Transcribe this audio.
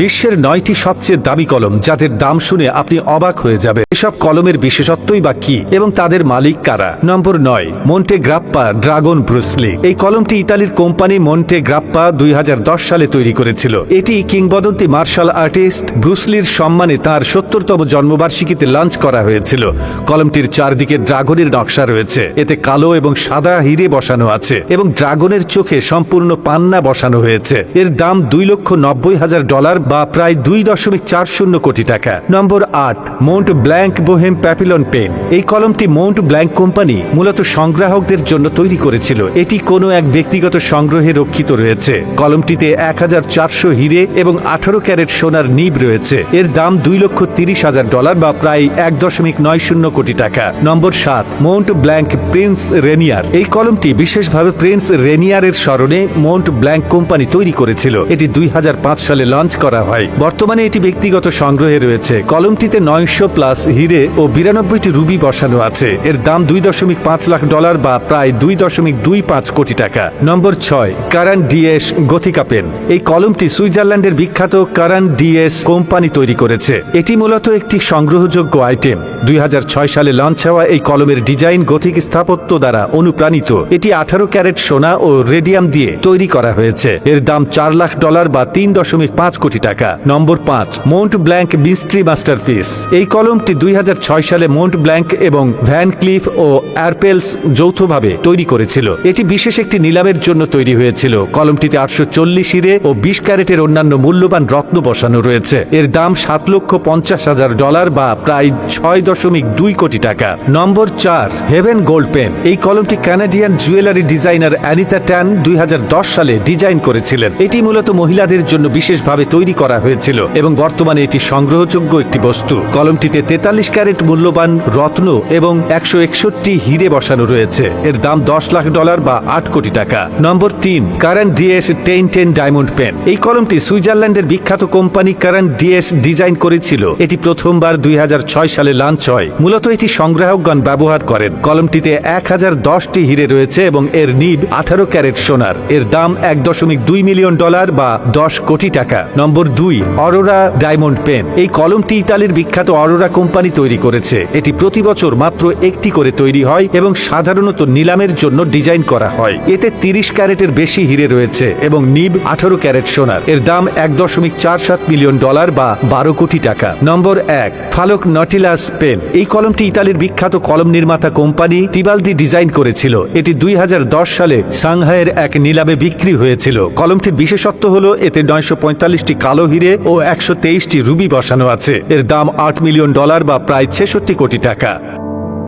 বিশ্বের নয়টি সবচেয়ে দামি কলম, যাদের দাম শুনে আপনি অবাক হয়ে যাবে এসব কলমের বিশেষত্বই বা কি এবং তাদের মালিক কারা? নম্বর নয় মন্টে গ্রাপ্পা ড্রাগন ব্রুসলি এই কলমটি ইতালির কোম্পানি মন্টে গ্রাপ্পা দুই হাজার দশ সালে তৈরি করেছিল। এটি কিংবদন্তি মার্শাল আর্টিস্ট ব্রুসলির সম্মানে তার সত্তরতম জন্মবার্ষিকীতে লঞ্চ করা হয়েছিল। কলমটির চারদিকে ড্রাগনের নকশা রয়েছে। এতে কালো এবং সাদা হিরে বসানো আছে এবং ড্রাগনের চোখে সম্পূর্ণ পান্না বসানো হয়েছে। এর দাম দুই লক্ষ নব্বই হাজার ডলার বা প্রায় দুই দশমিক চার শূন্য কোটি টাকা। নম্বর আট Mont Blanc Boheme Papillon pen এই কলমটি মৌন্ট ব্ল্যাঙ্ক কোম্পানি মূলত সংগ্রাহকদের জন্য তৈরি করেছিল। এটি কোনো এক ব্যক্তিগত সংগ্রহে রক্ষিত রয়েছে। কলমটিতে এক হাজার চারশো হিরে এবং আঠারো ক্যারেট সোনার নিব রয়েছে। এর দাম দুই লক্ষ তিরিশ হাজার ডলার বা প্রায় এক দশমিক নয় শূন্য কোটি টাকা। নম্বর সাত মৌন্ট ব্ল্যাঙ্ক প্রিন্স রেনিয়ার এই কলমটি বিশেষভাবে প্রিন্স রেনিয়ারের স্মরণে মৌন্ট ব্ল্যাঙ্ক কোম্পানি তৈরি করেছিল। এটি দুই হাজার পাঁচ সালে লঞ্চ করা হয়। বর্তমানে এটি ব্যক্তিগত সংগ্রহে রয়েছে। কলমটিতে নয়শো প্লাস হিরে ও বিরানব্বইটি রুবি বসানো আছে। এর দাম দুই দশমিক পাঁচ লাখ ডলার বা প্রায় দুই দশমিক দুই পাঁচ কোটি টাকা। নম্বর ছয়, কারান ডিএস গথিকা পেন। এই কলমটি সুইজারল্যান্ডের বিখ্যাত কারান ডিএস কোম্পানি তৈরি করেছে। এটি মূলত একটি সংগ্রহযোগ্য আইটেম। দুই হাজার ছয় সালে লঞ্চ হওয়া এই কলমের ডিজাইন গথিক স্থাপত্য দ্বারা অনুপ্রাণিত। এটি আঠারো ক্যারেট সোনা ও রেডিয়াম দিয়ে তৈরি করা হয়েছে। এর দাম চার লাখ ডলার বা তিন দশমিক পাঁচ কোটি টাকা। নম্বর পাঁচ মৌন্ট ব্ল্যাঙ্ক মিস্ট্রি মাস্টারপিস এই কলমটি দুই হাজার ছয় সালে মৌন্ট ব্ল্যাঙ্ক এবং ভ্যান ক্লিফ ও অ্যারপেলস যৌথভাবে তৈরি করেছিল। এটি বিশেষ একটি নিলামের জন্য তৈরি হয়েছিল। কলমটিতে আটশো চল্লিশ হিরে ও বিশ ক্যারেটের অন্যান্য মূল্যবান রত্ন বসানো রয়েছে। এর দাম সাত লক্ষ পঞ্চাশ হাজার ডলার বা প্রায় ছয় দশমিক দুই কোটি টাকা। নম্বর চার হেভেন গোল্ড পেন এই কলমটি Canadian jewellery designer Anita Tan দুই হাজার দশ সালে ডিজাইন করেছিলেন। এটি মূলত মহিলাদের জন্য বিশেষভাবে তৈরি করা হয়েছিল এবং বর্তমানে এটি সংগ্রহযোগ্য একটি বস্তু। কলমটিতে তেতাল্লিশ ক্যারেট মূল্যবান রত্ন এবং একশো একষট্টি হিরে বসানো রয়েছে। এর দাম দশ লাখ ডলার বা আট কোটি টাকা। নম্বর তিন current DS ten ten diamond pen. এই কলমটি সুইজারল্যান্ডের বিখ্যাত কোম্পানি কারেন্ট ডিএস ডিজাইন করেছিল। এটি প্রথমবার দুই হাজার ছয় সালে লঞ্চ হয়। মূলত এটি সংগ্রাহকগণ ব্যবহার করেন। কলমটিতে এক হাজার দশটি হিরে রয়েছে এবং এর নিব আঠারো ক্যারেট সোনার। এর দাম এক দশমিক দুই মিলিয়ন ডলার বা দশ কোটি টাকা। নম্বর দুই, অরোরা ডায়মন্ড পেন। এই কলমটি ইতালির বিখ্যাত অরোরা কোম্পানি তৈরি করেছে। এটি প্রতি বছর মাত্র একটি করে তৈরি হয় এবং সাধারণত নিলামের জন্য ডিজাইন করা হয়। এতে তিরিশ ক্যারেটের বেশি হিরে রয়েছে এবং নিব আঠারো ক্যারেট সোনার। এর দাম এক দশমিক চার সাত মিলিয়ন ডলার বা বারো কোটি টাকা। নম্বর এক, ফালক নটিলাস পেন। এই কলমটি ইতালির বিখ্যাত কলম নির্মাতা কোম্পানি তিবালদি ডিজাইন করেছিল। এটি দুই হাজার দশ সালে সাংহাইয়ের এক নিলামে বিক্রি হয়েছিল। কলমটির বিশেষত্ব হল, এতে নয়শো পঁয়তাল্লিশটি কালো হিরে ও একশো তেইশটি রুবি বসানো আছে। এর দাম আট মিলিয়ন ডলার বা প্রায় ছেষট্টি কোটি টাকা।